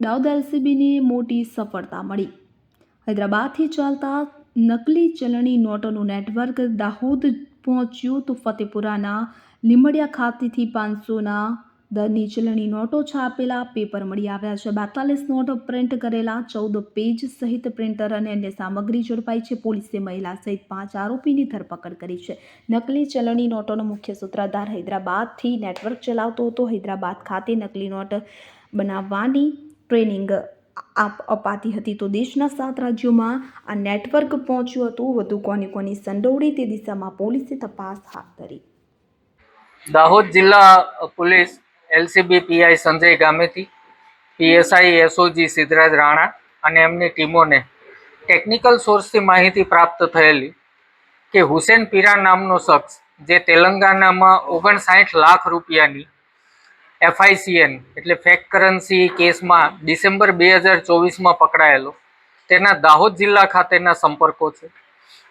દાઉદ એલસીબીને મોટી સફળતા મળી. હૈદરાબાદથી ચાલતા નકલી ચલણી નોટોનું નેટવર્ક દાહોદ પહોંચ્યું તો ફતેપુરાના લીમડિયા ખાતેથી પાંચસોના દરની ચલણી નોટો છાપેલા પેપર મળી આવ્યા છે. બેતાલીસ નોટ પ્રિન્ટ કરેલા, ચૌદ પેજ સહિત પ્રિન્ટર અને અન્ય સામગ્રી ઝડપાઈ છે. પોલીસે મહિલા સહિત પાંચ આરોપીની ધરપકડ કરી છે. નકલી ચલણી નોટોનો મુખ્ય સૂત્રધાર હૈદરાબાદથી નેટવર્ક ચલાવતો હતો. હૈદરાબાદ ખાતે નકલી નોટ બનાવવાની ટ્રેનિંગ આપ અપાતી હતી તો દેશના સાત રાજ્યોમાં આ નેટવર્ક પહોંચ્યું હતું. વધુ કોની કોની સંડોવણી તે દિશામાં પોલીસે તપાસ હાથ ધરી. દાહોદ જિલ્લા પોલીસ એલસીબી પીઆઈ સંજય ગામેથી, પીએસઆઈ એસઓજી સિદ્ધરાજ રાણા અને એમની ટીમોને ટેકનિકલ સોર્સથી માહિતી પ્રાપ્ત થયેલી કે હુસેન પીરા નામનો શખ્સ, જે તેલંગાનામાં ઓગણસાઠ લાખ રૂપિયાની એફઆઈસીએન એટલે ફેક કરન્સી કેસમાં ડિસેમ્બર બે હજાર ચોવીસમાં પકડાયેલો. તેના દાહોદ જિલ્લા ખાતેના સંપર્કો છે.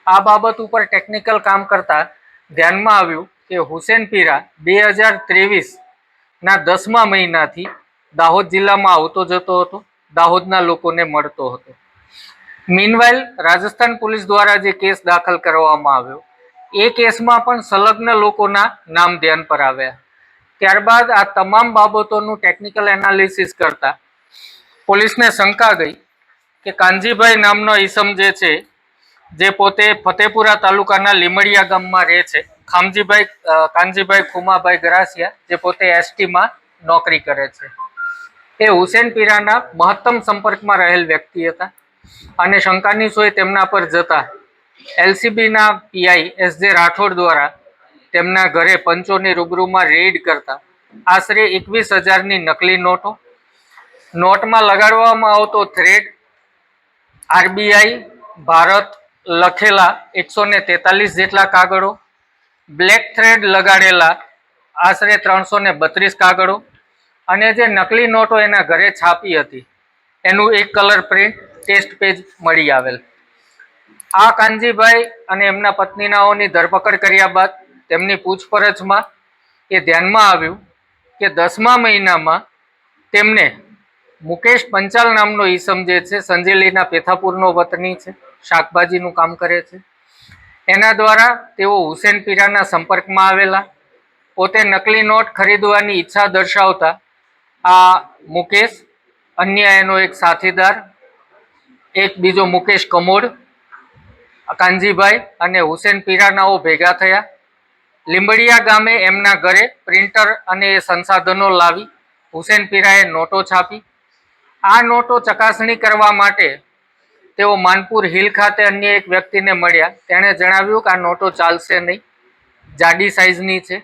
આ બાબત ઉપર ટેકનિકલ કામ કરતાં ધ્યાનમાં આવ્યું કે હુસેન પીરા બે હજાર ત્રેવીસના દસમા મહિનાથી દાહોદ જિલ્લામાં આવતો જતો હતો, દાહોદના લોકોને મળતો હતો. મીનવાઇલ રાજસ્થાન પોલીસ દ્વારા જે કેસ દાખલ કરવામાં આવ્યો, એ કેસમાં પણ સંલગ્ન લોકોના નામ ધ્યાન પર આવ્યા. ત્યારબાદ આ તમામ બાબતોનું ટેકનિકલ એનાલિસિસ કરતા પોલીસને શંકા ગઈ કે કાનજીભાઈ નામનો ઈસમ જે છે, જે પોતે ફતેપુરા તાલુકાના લીમડિયા ગામમાં રહે છે. ખામજીભાઈ કાનજીભાઈ ખુમાભાઈ ગરાસિયા જે પોતે એસટીમાં નોકરી કરે છે. એ હુસેન પીરાના મહત્તમ સંપર્કમાં રહેલ વ્યક્તિ હતા અને શંકાની સોય તેમના પર જતા એલસીબીના પીઆઈ એસ જે રાઠોડ દ્વારા તેમના ઘરે પંચોની રૂબરૂમાં રેડ કરતા. આશરે એકવીસ હજારની નકલી નોટો. નોટમાં લગાડવામાં આવતો થ્રેડ આરબીઆઈ, ભારત લખેલા એકસો ને તેતાલીસ જેટલા કાગળો. બ્લેક થ્રેડ લગાડેલા આશરે ત્રણસો ને બત્રીસ કાગળો. અને જે નકલી નોટો એના ઘરે છાપી હતી, એનું એક કલર પ્રિન્ટ ટેસ્ટ પેજ મળી આવેલ. આ કાનજીભાઈ અને એમના પત્નીનાઓની ધરપકડ કર્યા બાદ તેમની પૂછપરછમાં એ ધ્યાનમાં આવ્યું કે દસમા મહિનામાં તેમને મુકેશ પંચાલ નામનો ઈસમ જે છે, સંજેલીના પેથાપુરનો વતની છે, શાકભાજીનું કામ કરે છે. એના દ્વારા તેઓ હુસેન પીરાના સંપર્કમાં આવેલા, પોતે નકલી નોટ ખરીદવાની ઈચ્છા દર્શાવતા આ મુકેશ અન્ય એનો એક સાથીદાર, એક બીજો મુકેશ કમોડ, કાનજીભાઈ અને હુસેન પીરાનાઓ ભેગા થયા. લીંબડિયા ગામે એમના ઘરે પ્રિન્ટર અને સંસાધનો લાવી હુસેન પીરાએ નોટો છાપી. આ નોટો ચકાસણી કરવા માટે તેઓ માનપુર હિલ ખાતે અન્ય એક વ્યક્તિને મળ્યા. તેણે જણાવ્યું કે આ નોટો ચાલશે નહીં. જાડી સાઇઝની છે.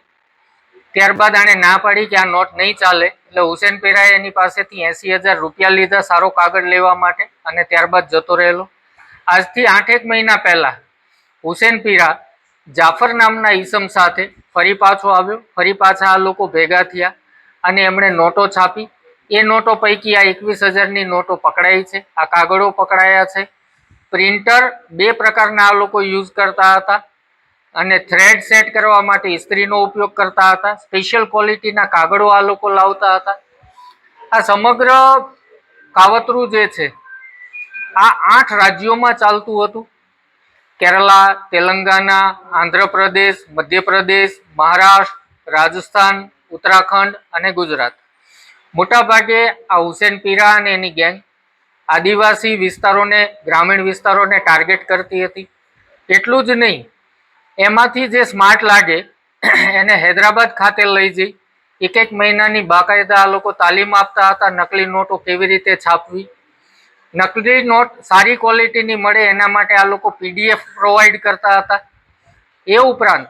ત્યારબાદ આણે ના પાડી કે આ નોટ નહીં ચાલે. એટલે હુસેન પીરાએ એની પાસેથી એંસી હજાર રૂપિયા લીધા સારો કાગળ લેવા માટે અને ત્યારબાદ જતો રહેલો. આજથી આઠેક મહિના પહેલાં હુસેન પીરા જાફર નામના ઈસમ સાથે ફરી પાછો આવ્યો. ફરી પાછા આ લોકો ભેગા થયા અને એમણે નોટો છાપી. એ નોટો પૈકી આ એકવીસ હજારની નોટો પકડાઈ છે. આ કાગળો પકડાયા છે. પ્રિન્ટર બે પ્રકારના આ લોકો યુઝ કરતા હતા અને થ્રેડ સેટ કરવા માટે ઇસ્ત્રીનો ઉપયોગ કરતા હતા. સ્પેશિયલ ક્વોલિટીના કાગળો આ લોકો લાવતા હતા. આ સમગ્ર કાવતરું જે છે, આ આઠ રાજ્યોમાં ચાલતું હતું. કેરલા, તેલંગાના, આંધ્રપ્રદેશ, મધ્યપ્રદેશ, મહારાષ્ટ્ર, રાજસ્થાન, ઉત્તરાખંડ અને ગુજરાત. મોટાભાગે આ હુસેન પીરા અને એની ગેંગ આદિવાસી વિસ્તારોને, ગ્રામીણ વિસ્તારોને ટાર્ગેટ કરતી હતી. એટલું જ નહીં, એમાંથી જે સ્માર્ટ લાગે, એને હૈદરાબાદ ખાતે લઈ જઈ, એક એક મહિનાની બાકાયદા આ લોકો તાલીમ આપતા હતા, નકલી નોટો કેવી રીતે છાપવી નકલી નોટ સારી ક્વોલિટીની મળે એના માટે આ લોકો પીડીએફ પ્રોવાઈડ કરતા હતા. એ ઉપરાંત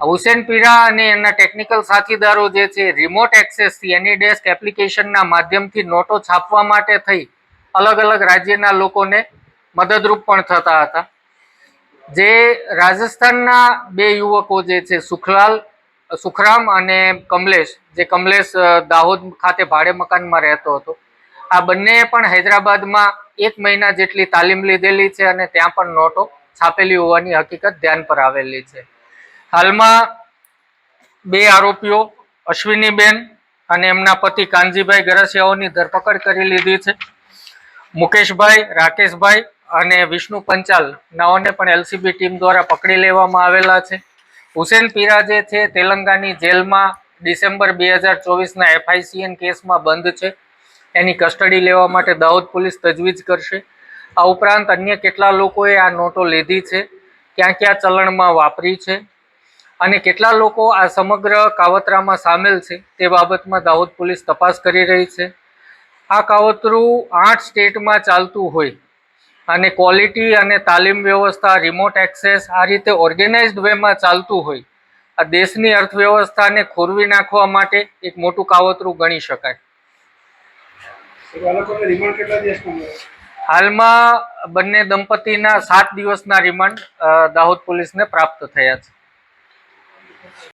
હુસેન પીરા અને એના ટેકનિકલ સાથીદારો જે છે, રિમોટ એક્સેસથી એની ડેસ્ક એપ્લિકેશનના માધ્યમથી નોટો છાપવા માટે થઈ અલગ અલગ રાજ્યના લોકોને મદદરૂપ પણ થતા હતા. જે રાજસ્થાનના બે યુવકો જે છે, સુખલાલ, સુખરામ અને કમલેશ, જે કમલેશ દાહોદ ખાતે ભાડે મકાનમાં રહેતો હતો. આ બંનેએ પણ હૈદરાબાદમાં એક મહિના જેટલી તાલીમ લીધેલી છે અને ત્યાં પણ નોટો છાપેલી હોવાની હકીકત ધ્યાન પર આવેલી છે. હાલમાં બે આરોપીઓ અશ્વિનીબેન અને એમના પતિ કાનજીભાઈ ગરસિયાઓની ધરપકડ કરી લીધી છે. મુકેશભાઈ, રાકેશભાઈ અને વિષ્ણુ પંચાલ નાઓને પણ એલસીબી ટીમ દ્વારા પકડી લેવામાં આવેલા છે. હુસેન પીરા જે છે, તેલંગાની જેલમાં ડિસેમ્બર બે હજાર ચોવીસના એફઆઈસીએન કેસમાં બંધ છે. એની કસ્ટડી લેવા માટે દાહોદ પોલીસ તજવીજ કરશે. આ ઉપરાંત અન્ય કેટલા લોકોએ આ નોટો લીધી છે, ક્યાં ક્યાં ચલણમાં વાપરી છે અને કેટલા લોકો આ સમગ્ર કાવતરામાં સામેલ છે તે બાબતમાં દાહોદ પોલીસ તપાસ કરી રહી છે. આ કાવતરું આઠ સ્ટેટમાં ચાલતું હોય અને ક્વોલિટી અને તાલીમ વ્યવસ્થા રિમોટ એક્સેસ આ રીતે ઓર્ગેનાઇઝડ વેમાં ચાલતું હોય, આ દેશની અર્થવ્યવસ્થાને ખોરવી નાખવા માટે એક મોટું કાવતરું ગણી શકાય આ લોકોને રિમાન્ડ કેટલા દિવસમાં મળે હાલમાં બંને દંપતીના સાત દિવસના રિમાન્ડ દાહોદ પોલીસને પ્રાપ્ત થયા છે.